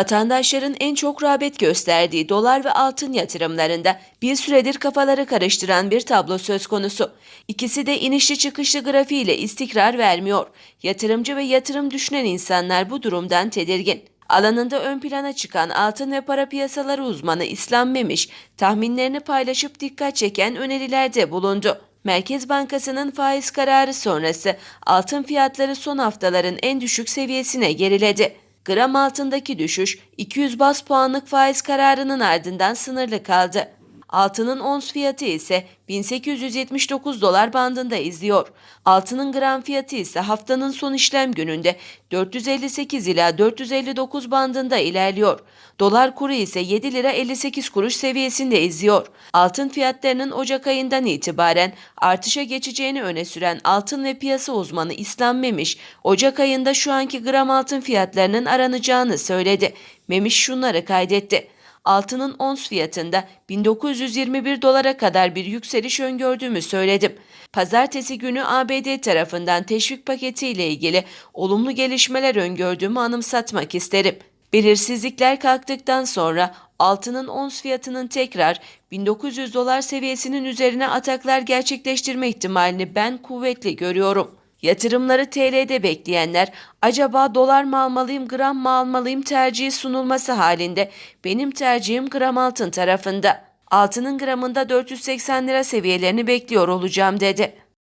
Vatandaşların en çok rağbet gösterdiği dolar ve altın yatırımlarında bir süredir kafaları karıştıran bir tablo söz konusu. İkisi de inişli çıkışlı grafiğiyle istikrar vermiyor. Yatırımcı ve yatırım düşünen insanlar bu durumdan tedirgin. Alanında ön plana çıkan altın ve para piyasaları uzmanı İslam Memiş, tahminlerini paylaşıp dikkat çeken önerilerde bulundu. Merkez Bankası'nın faiz kararı sonrası altın fiyatları son haftaların en düşük seviyesine geriledi. Gram altındaki düşüş 200 bas puanlık faiz kararının ardından sınırlı kaldı. Altının ons fiyatı ise 1879 dolar bandında izliyor. Altının gram fiyatı ise haftanın son işlem gününde 458 ila 459 bandında ilerliyor. Dolar kuru ise 7 lira 58 kuruş seviyesinde izliyor. Altın fiyatlarının Ocak ayından itibaren artışa geçeceğini öne süren altın ve piyasa uzmanı İslam Memiş, Ocak ayında şu anki gram altın fiyatlarının aranacağını söyledi. Memiş şunları kaydetti altının ons fiyatında 1921 dolara kadar bir yükseliş öngördüğümü söyledim. Pazartesi günü ABD tarafından teşvik paketiyle ilgili olumlu gelişmeler öngördüğümü anımsatmak isterim. Belirsizlikler kalktıktan sonra altının ons fiyatının tekrar 1900 dolar seviyesinin üzerine ataklar gerçekleştirme ihtimalini ben kuvvetli görüyorum. Yatırımları TL'de bekleyenler acaba dolar mı almalıyım gram mı almalıyım tercihi sunulması halinde benim tercihim gram altın tarafında. Altının gramında 480 lira seviyelerini bekliyor olacağım dedi.